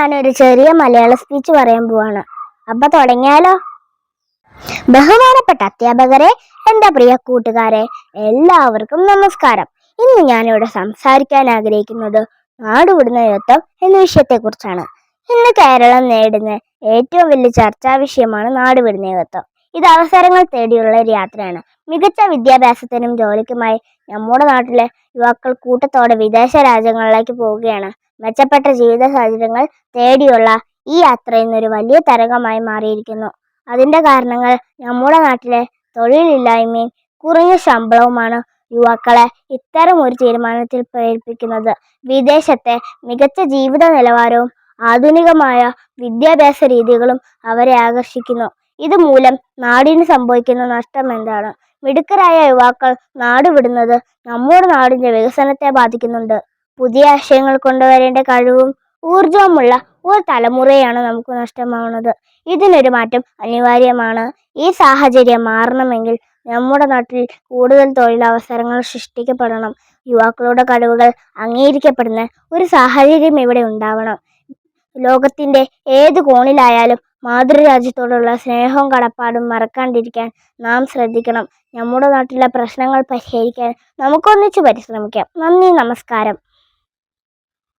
ഞാനൊരു ചെറിയ മലയാള സ്പീച്ച് പറയാൻ പോവാണ്. അപ്പൊ തുടങ്ങിയാലോ? ബഹുമാനപ്പെട്ട അധ്യാപകരെ എന്റെ പ്രിയ കൂട്ടുകാരെ എല്ലാവർക്കും നമസ്കാരം. ഇന്ന് ഞാനിവിടെ സംസാരിക്കാൻ ആഗ്രഹിക്കുന്നത് നാടുവിടുന്ന യുദ്ധം എന്ന വിഷയത്തെക്കുറിച്ചാണ്. ഇന്ന് കേരളം നേടുന്ന ഏറ്റവും വലിയ ചർച്ചാ വിഷയമാണ് നാടുവിടുന്ന യുദ്ധം. ഇത് അവസരങ്ങൾ തേടിയുള്ള ഒരു യാത്രയാണ്. മികച്ച വിദ്യാഭ്യാസത്തിനും ജോലിക്കുമായി നമ്മുടെ നാട്ടിലെ യുവാക്കൾ കൂട്ടത്തോടെ വിദേശ രാജ്യങ്ങളിലേക്ക് പോവുകയാണ്. മെച്ചപ്പെട്ട ജീവിത സാഹചര്യങ്ങൾ തേടിയുള്ള ഈ യാത്ര ഇന്നൊരു വലിയ തരംഗമായി മാറിയിരിക്കുന്നു. അതിന്റെ കാരണങ്ങൾ നമ്മുടെ നാട്ടിലെ തൊഴിലില്ലായ്മയും കുറഞ്ഞ ശമ്പളവുമാണ് യുവാക്കളെ ഇത്തരം ഒരു തീരുമാനത്തിൽ പ്രേരിപ്പിക്കുന്നത്. വിദേശത്തെ മികച്ച ജീവിത നിലവാരവും ആധുനികമായ വിദ്യാഭ്യാസ രീതികളും അവരെ ആകർഷിക്കുന്നു. ഇതുമൂലം നാടിന് സംഭവിക്കുന്ന നഷ്ടം എന്താണ്? മിടുക്കരായ യുവാക്കൾ നാട് വിടുന്നത് നമ്മുടെ നാടിന്റെ വികസനത്തെ ബാധിക്കുന്നുണ്ട്. പുതിയ ആശയങ്ങൾ കൊണ്ടുവരേണ്ട കഴിവും ഊർജവുമുള്ള ഒരു തലമുറയാണ് നമുക്ക് നഷ്ടമാവുന്നത്. ഇതിനൊരു മാറ്റം അനിവാര്യമാണ്. ഈ സാഹചര്യം മാറണമെങ്കിൽ നമ്മുടെ നാട്ടിൽ കൂടുതൽ തൊഴിലവസരങ്ങൾ സൃഷ്ടിക്കപ്പെടണം. യുവാക്കളുടെ കഴിവുകൾ അംഗീകരിക്കപ്പെടുന്ന ഒരു സാഹചര്യം ഇവിടെ ഉണ്ടാവണം. ലോകത്തിന്റെ ഏത് കോണിലായാലും മാതൃരാജ്യത്തോടുള്ള സ്നേഹവും കടപ്പാടും മറക്കാണ്ടിരിക്കാൻ നാം ശ്രദ്ധിക്കണം. നമ്മുടെ നാട്ടിലെ പ്രശ്നങ്ങൾ പരിഹരിക്കാൻ നമുക്കൊന്നിച്ച് പരിശ്രമിക്കാം. നന്ദി നമസ്കാരം.